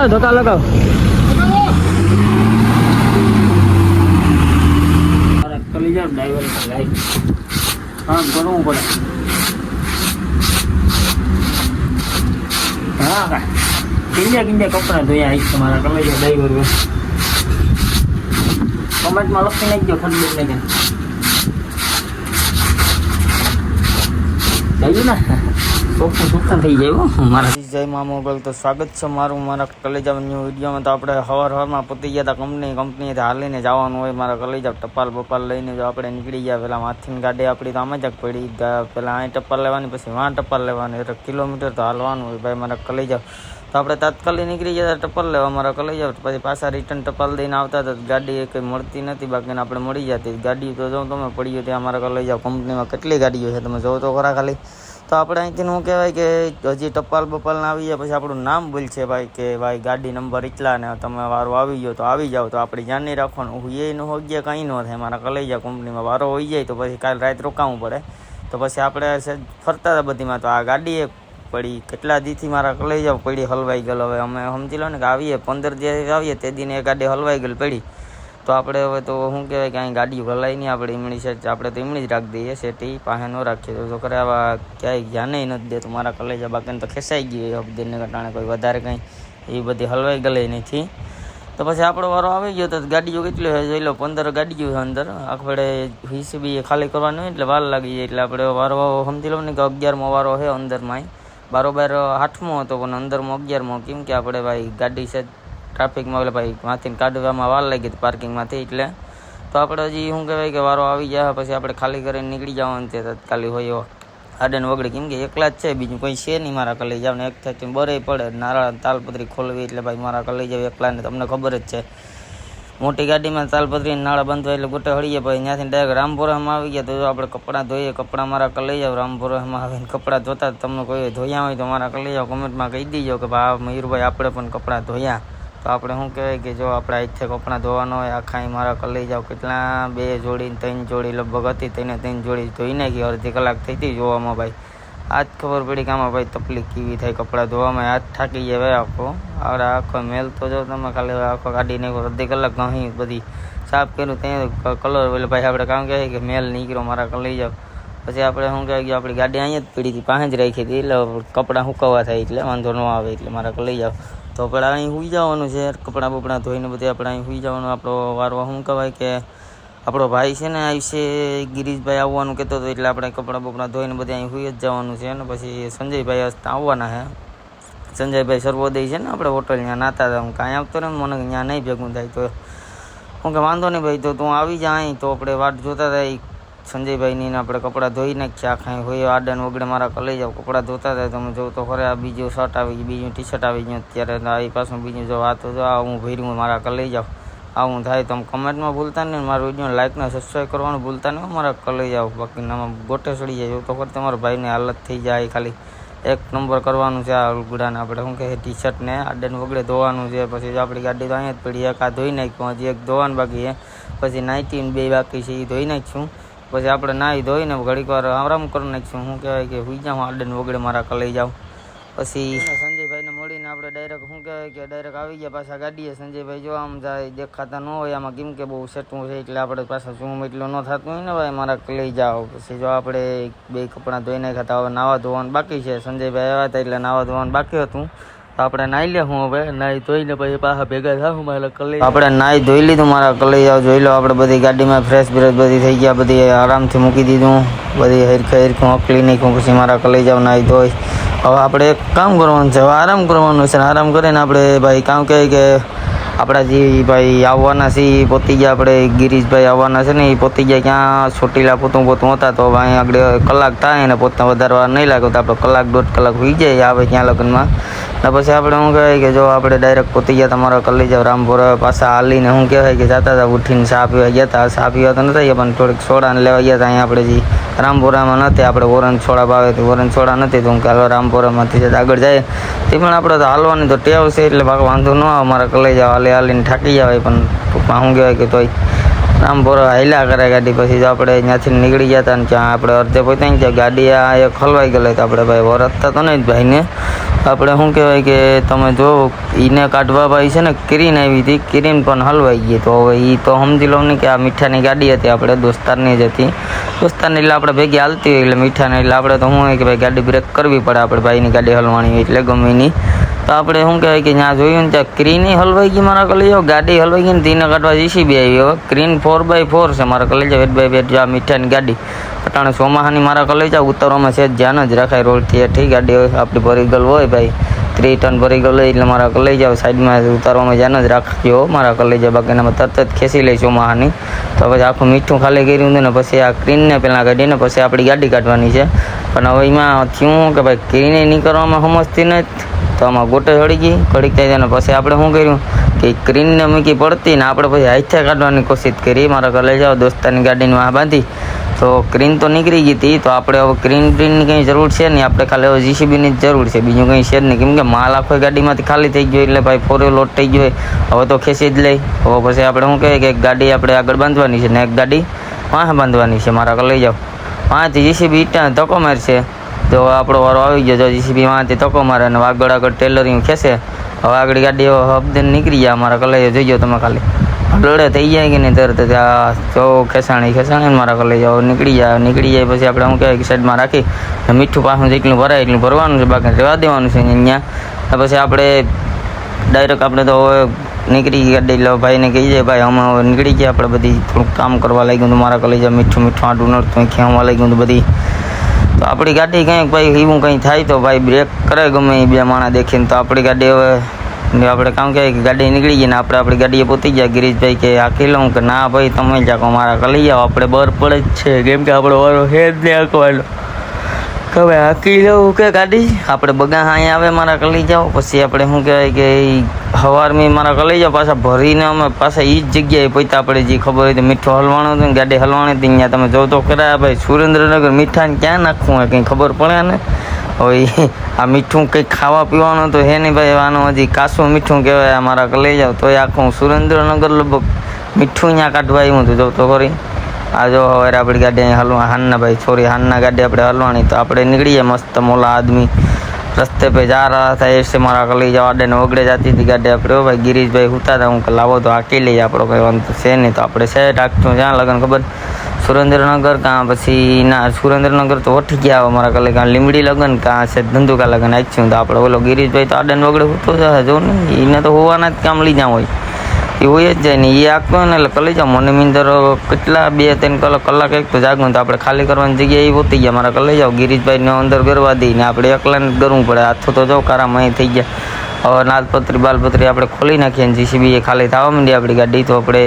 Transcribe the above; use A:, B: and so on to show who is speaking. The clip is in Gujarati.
A: લગાવો ધોકા લગાવો કરી જાવ ડ્રાઈવર લાઈટ હા કરવું પડે હા કા કિંજા કિંજા કપડા ધોયા આવીશ તમારા કલે જાવ ડ્રાઈવર કમેન્ટમાં લખી નાખજો ખંડ મારા જય તો સ્વાગત છે મારું મારા કલેજા ન્યૂ વિડીયોમાં. તો આપણે હવાર હવારમાં પતી ગયા હતા કંપની કંપનીથી હાલીને જવાનું હોય મારા કલેજા ટપાલ બપાલ લઈને જો આપણે નીકળી ગયા. પેલા માથીની ગાડી આપણી તો આમ જ પડી ગયા પેલા અહીં ટપાલ લેવાની, પછી વાં ટપાલ લેવાની. એટલે કિલોમીટર તો હાલવાનું હોય ભાઈ મારા કલેજા. તો આપણે તાત્કાલિક નીકળી ગયા હતા, ટપાલ લેવા મારા કલેજા પછી પાછા રિટર્ન ટપાલ દઈને આવતા હતા. ગાડી એ કંઈ મળતી નથી, બાકીને આપણે મળી જતી ગાડી તો જો તમે પડી ત્યાં મારા કલેજા કંપનીમાં કેટલી ગાડીઓ છે, તમે જોવો તો ખરા ખાલી. તો આપણે અહીંથી શું કહેવાય કે હજી ટપાલ બપાલ ના આવી જાય પછી આપણું નામ બોલશે ભાઈ કે ભાઈ ગાડી નંબર એટલા ને તમે વારો આવી ગયો તો આવી જાઓ, તો આપણે ધ્યાન નહીં રાખવાનું. હું એ ન હોય ગયા કંઈ ન થાય, મારા કલેજા કંપનીમાં વારો હોઈ જાય તો પછી કાલે રાત રોકાવું પડે. તો પછી આપણે સહેજ ફરતા હતા બધીમાં. તો આ ગાડી એક પડી. કેટલા દીથી મારા કલેજા પડી હલવાઈ ગયેલો. હવે અમે સમજી લો ને કે આવીએ, પંદર દિવસ આવીએ તે દિને એ ગાડી હલવાઈ ગયેલી પડી. તો આપણે હવે તો શું કહેવાય કે અહીં ગાડી હલાય નહીં આપણે ઈમણી સેટ આપણે તો ઈમણી જ રાખી દઈએ સેટી પાસે ન રાખીએ. તો છોકરા આવા ક્યાંય ધ્યાને નથી દેતું. મારા કલેજા બાકીને તો ખેસાઈ એ હબદીને કટાણે કોઈ વધારે કંઈ એ બધી હલવાઈ ગયેલી નથી. તો પછી આપણો વારો આવી ગયો તો ગાડીઓ કેટલી હોય? જોઈ લો, પંદર ગાડીઓ છે અંદર. આપણે હિસબી ખાલી કરવાનું હોય એટલે વાર લાગી જાય. એટલે આપણે વારો સમજી લો ને કે અગિયારમો વારો છે અંદરમાં બારોબાર આઠમો હતો, પણ અંદરમો અગિયારમો. કેમ કે આપણે ભાઈ ગાડી છે, ટ્રાફિકમાં એટલે ભાઈ માંથી કાઢવામાં વાર લાગી હતી પાર્કિંગમાંથી, એટલે તો આપણે હજી શું કહેવાય કે વારો આવી ગયા, પછી આપણે ખાલી કરીને નીકળી જવાનું છે, તત્કાલી હોય એવો. આડન વગડે, કેમ કે એકલા જ છે, બીજું કોઈ છે નહીં મારા કલઈ જાવ ને એક થાય બરે પડે નારા તાલપત્રી ખોલવી, એટલે ભાઈ મારા કલઈ જાવ એકલા ને તમને ખબર જ છે. મોટી ગાડીમાં તાલપત્રી નાળા બંધ એટલે ગોટે હળીએ ભાઈ ત્યાંથી ડાયરેક્ટ રામપુરામાં આવી ગયા તો આપણે કપડાં ધોઈએ, કપડાં મારા લઈ જાઓ. રામપુરામાં આવીને કપડાં ધોતા તમને કોઈ ધોયા હોય તો મારા કરી લઈ જાઓ. કમેન્ટમાં કહી દીજો કે ભાઈ મયુરભાઈ આપણે પણ કપડાં ધોયા. તો આપણે શું કહેવાય કે જો આપણે આજથી કપડાં ધોવાનો હોય, આખા મારા મારા લઈ જાઓ. કેટલા બે જોડી ત્રણ જોડી લગભગ હતી, તેને ત્રણ જોડી ધોઈ નાખી, અડધી કલાક થઈ હતી જોવામાં ભાઈ. આજ ખબર પડી કે આમાં ભાઈ તકલીફ કેવી થાય કપડાં ધોવામાં હાથ થાકી જાય ભાઈ આખો આપણે આખો મેલ તો જો તમે ખાલી આખો કાઢી નાખો અડધી કલાક ઘણી બધી સાફ કર્યું ત્યાં કલર એટલે ભાઈ આપણે કામ કહે કે મેલ નીકળ્યો મારા કલઈ જાવ પછી આપણે શું કહેવાય કે આપણી ગાડી અહીંયા જ પડી હતી પાસે જ રાખી હતી એટલે કપડાં સુકવવા થાય એટલે વાંધો ન આવે એટલે મારા કલઈ જાવ તો આપણે અહીં સુઈ જવાનું છે કપડાં બપડાં ધોઈને બધે આપણે અહીં સુઈ જવાનું, આપણો વારવા શું કહેવાય કે આપણો ભાઈ છે ને આવશે ગિરીશભાઈ આવવાનું કહેતો હતો, એટલે આપણે કપડાં બપડાં ધોઈને બધે અહીં હોઈ જ જવાનું છે અને પછી સંજયભાઈ આવવાના છે. સંજયભાઈ સર્વોદય છે ને, આપણે હોટલ ત્યાં નાતા હતા, હું કાંઈ આવતો ને મને ત્યાં નહીં ભેગું થાય, તો હું કે વાંધો નહીં ભાઈ, તો તું આવી જા અહીં, તો આપણે વાટ જોતા હતા સંજયભાઈની આપણે કપડાં ધોઈ નાખ્યા, આખા હોય આડન વગડે મારા કલઈ જાવ, કપડાં ધોતા હતા તમે જોઉં તો ખરે આ બીજું શર્ટ આવી ગયું, બીજું ટી શર્ટ આવી ગયું, અત્યારે આવી પાછું બીજું જો આ તો આ હું ભર્યું મારા કલઈ જાવ આવું થાય તમે કમેન્ટમાં ભૂલતા નહીં. મારા વીડિયો લાઇકને સબસ્ક્રાઈબ કરવાનું ભૂલતા નહીં મારા કલઈ જાવ બાકી આમાં ગોટે સડી જાય. તો ખરે તમારા ભાઈની હાલત થઈ જાય ખાલી. એક નંબર કરવાનું છે આ ઉલગુડાને. આપણે શું કહે ટી શર્ટને આડન વગડે ધોવાનું છે. પછી આપણી ગાડી તો અહીંયા જ પડી એક આ ધોઈ નાખ્યું. હજી એક ધોવાનું બાકી છે. પછી નાઇટી બે બાકી છે. એ ધોઈ નાખીશું. પછી આપણે નાહી ધોઈને ઘડીક વાર આરામ કરી નાખીશું. શું કહેવાય કે હુઈ જાઉં, આડન વગડે મારા કલઈ જાઉં. પછી સંજયભાઈને મળીને ડાયરેક્ટ શું કહેવાય કે ડાયરેક્ટ આવી ગયા પાછા ગાડીએ. સંજયભાઈ જો આમ જાય, દેખાતા ન હોય આમાં કેમ કે બહુ સેટું છે એટલે આપણે પાછા ઝૂમ એટલું ન થતું હોય ને ભાઈ, મારા લઈ જાઓ. પછી જો આપણે બે કપડાં ધોઈ નાખ્યા હતા હવે નાવા ધોવાનું બાકી છે. સંજયભાઈ આવ્યા હતા એટલે નાવા ધોવાનું બાકી હતું. તો આપણે નાહી લે હું હવે નાહી ધોઈને પછી પાછા ભેગા થાય મારા કલઈ આપણે નાહી ધોઈ લીધું મારા કલઈ જાવ જોઈ લો આપણે બધી ગાડીમાં ફ્રેશ બ્રેશ બધી થઈ ગયા, બધી આરામથી મૂકી દીધું. બધી હરખે હરખું અકલી નાખ્યું, પછી મારા કલઈ જાવ નાહી ધોઈ. હવે આપણે એક કામ કરવાનું છે, હવે આરામ કરવાનું છે આરામ કરીને આપણે ભાઈ કામ કહે કે આપણા જે ભાઈ આવવાના છે એ પોતી ગયા, આપણે ગિરીશભાઈ આવવાના છે ને એ પોતી ગયા, ક્યાં ચોટીલા પોતું પોતું હતા, તો અહીં આગળ કલાક થાય ને પોતા વધારવા નહીં લાગે, તો આપણે કલાક દોઢ કલાક હોઈ જાય આવે ત્યાં લગ્નમાં. પછી આપણે શું કહેવાય કે જો આપણે ડાયરેક્ટ પોતી ગયા તમારા કલ્લી જાવ રામપુર પાછા હાલીને શું કહેવાય કે જતા હતા, ઉઠીને ચા પીવા ગયા હતા. ચા પીવા તો નથી પણ થોડીક સોડાને લેવા ગયા હતા. અહીંયા આપણે જે રામપુરામાં નથી આપણે ઓરન છોડા ભાવે તો ઓરન છોડા નથી તો હું કે હાલો રામપુરામાંથી જતા આગળ જાય. તે પણ આપણે તો હાલવાની તો ટેવ છે, એટલે બાકી વાંધો ન આવે. મારા કલેજા હાલી હાલીને થાકી જવાય પણ ટૂંકમાં શું કહેવાય કે તોય રામપુરા હાલ્યા કરે ગાડી. પછી જો આપણે ત્યાંથી નીકળી ગયા હતા ને ત્યાં આપણે અર્ધે પહોંચાઈ ગયા ગાડી આ એક હલવાઈ ગયેલી તો આપણે ભાઈ વરસતા તો નહીં જ ભાઈને. આપણે શું કહેવાય કે તમે જો એને કાઢવા ભાઈ છે ને કિરીન આવી હતી કિરીન પણ હલવાઈ ગઈ તો હવે એ તો સમજી લો ને કે આ મીઠાની ગાડી હતી, આપણે દોસ્તારની જ હતી. દોસ્તારની એટલે આપણે ભેગી હાલતી હોય એટલે મીઠાને એટલે આપણે તો શું હોય કે ભાઈ ગાડી બ્રેક કરવી પડે આપણે ભાઈની ગાડી હલવાની હોય એટલે ગમે એની તો આપણે શું કહેવાય કે ત્યાં જોયું ને ત્યાં ક્રીની હલવાઈ ગઈ મારા કલેજો. ગાડી હલવાઈ ગઈ ને તેને કાઢવા જીસીબી આવી. હવે ક્રીન ફોર બાય ફોર છે મારા કલે જાવ વેટ બાય વેટ આ મીઠાની ગાડી. અટાણે ચોમાહાની મારા કલે જાવ ઉતારવામાં છે ધ્યાન જ રાખાય રોડથી એઠી ગાડી હોય, આપણી ભરી ગયેલ હોય ભાઈ. ત્રી ટન ભરી ગયેલ એટલે મારા કલે જાવ, સાઈડમાં ઉતારવામાં ધ્યાન જ રાખજો મારા કલે જાવ. બાકી એમાં તરત જ ખેંચી લઈ ચોમાહાની. તો પછી આખું મીઠું ખાલી કર્યું હતું ને, પછી આ ક્રીનને પહેલાં કાઢીને પછી આપણી ગાડી કાઢવાની છે. પણ હવે એમાં થયું કે ભાઈ, ક્રીને નીકળવામાં સમજતી નથી. તો આમાં ગોટે ચડી ગઈ, ઘડીક થાય અને પછી આપણે શું કર્યું? કે ક્રીનને મૂકી પડતી ને આપણે પછી હાથે કાઢવાની કોશિશ કરી. મારા ઘરે લઈ જાઓ દોસ્તાની વાહ બાંધી. તો ક્રીન તો નીકળી ગઈ હતી, તો આપણે હવે ક્રીન બ્રીનની કંઈ જરૂર છે નહીં? આપણે ખાલી હવે જીસીબીની જ જરૂર છે. બીજું કંઈ છે જ નહીં. કેમ કે માલ આખો ગાડીમાંથી ખાલી થઈ ગયો એટલે ભાઈ ફોર લોટ થઈ ગયો હવે તો ખેંચી જ લઈ. હવે પછી આપણે શું કહીએ કે એક ગાડી આપણે આગળ બાંધવાની છે ને એક ગાડી વાહ બાંધવાની છે. મારા આગળ લઈ જાઓ. વાંથી જીસીબી ઈટા ધક્કો મારશે. તો આપણો વારો આવી ગયો. જો જીસીબી વાંથી તકો મારે અને આગળ આગળ ટેલરિંગ ખેંચે હવે આગળ ગાડી હબદન નીકળી જાય, અમારા કલાઈ જોઈ તમે ખાલી. લડે થઈ જાય કે નહીં તરત જ ખેસાણી ખેસાણી મારા કલાઈ જાઓ નીકળી જાય નીકળી જાય, પછી આપણે શું કહેવાય સાઈડમાં રાખી મીઠું પાછું જેટલું ભરાય એટલું ભરવાનું છે, બાકી રહેવા દેવાનું છે અહીંયા. પછી આપણે ડાયરેક્ટ આપણે તો હવે નીકળી ગયા ગાડી, એટલે ભાઈને કહી જાય ભાઈ અમે હવે નીકળી ગયા, આપણે બધી થોડુંક કામ કરવા લાગ્યું હતું મારા કલેજા મીઠું મીઠું આટું નડતું ખેવા લાગ્યું હતું બધી. તો આપણી ગાડી કંઈક ભાઈ એવું કંઈ થાય તો ભાઈ બ્રેક કરે ગમે એ બે માણા દેખીને તો આપણી ગાડી હવે આપણે કામ કે ગાડી નીકળી ગઈ ને આપણે આપણી ગાડીએ પહોંચી ગયા. ગિરીશભાઈ કે આખી લઉં કે, ના ભાઈ, તમે જાકો મારા કરી જાઓ આપણે બર પડે જ છે. કેમ કે આપણો વારો હે જ નહીં આંકવાનો. કે ભાઈ હાકી લઉં કે ગાડી? આપણે બગા અહીંયા આવે મારા કલી જાઓ. પછી આપણે શું કહેવાય કે હવારમાં મારા કલી જાઓ, પાછા ભરીને અમે પાછા એ જ જગ્યાએ પહોંચ્યા આપણે જે ખબર હોય તો મીઠું હલવાનું હતો ગાડી હલવાની હતી, ત્યાં તમે જો તો ખરા ભાઈ, સુરેન્દ્રનગર મીઠાને ક્યાં નાખવું હોય કંઈ ખબર પડે ને હવે આ મીઠું કંઈક ખાવા પીવાનું તો હે નહીં ભાઈ, આનું હજી કાસું મીઠું કહેવાય મારા લઈ જાઓ તો એ આખું સુરેન્દ્રનગર લગભગ મીઠું અહીંયા કાઢવા આવ્યું હતું, જો તો ખરી. आज हवा आप गाड़ी हलवा हानना भाई छोरी हानना गाड़ी अपने हलवा तो आप निकली मस्त मोला आदमी रस्ते पे जा रहा था ऐसे मारा गली जवा डे ओगड़े जाती थी गाड़ी अपने भाई गिरीश भाई होता था हूँ लावो तो अकेले आप से नहीं तो आप से डाकू जहाँ लगन खबर सुरेंद्रनगर कहाँ पी ना सुरेंद्रनगर तो उठी गया मारा गली कहाँ लिमड़ी लगन कहाँ से धंधु का लगन आई तो आप बोलो गिरीश भाई तो आडे ओगड़े होते जो नहीं तो होना काम ली जाऊँ એ હોય જ જાય ને એ આગતો ને એટલે કલી જાઓ મને મીંદર કેટલા બે ત્રણ કલાક કલાક એક તો જાગવું તો આપણે ખાલી કરવાની જગ્યાએ એ પોતી ગયા. મારા કલાઈ જાઓ ગિરીશભાઈને અંદર ગરવા દઈને આપણે એકલાને ગરવું પડે. હાથો તો જો કારામાં અહીં થઈ ગયા. હવે નાલપત્રી બાલપત્રી આપણે ખોલી નાખીએ જીસીબી એ ખાલી થવા માંડી આપણી ગાડી તો આપણે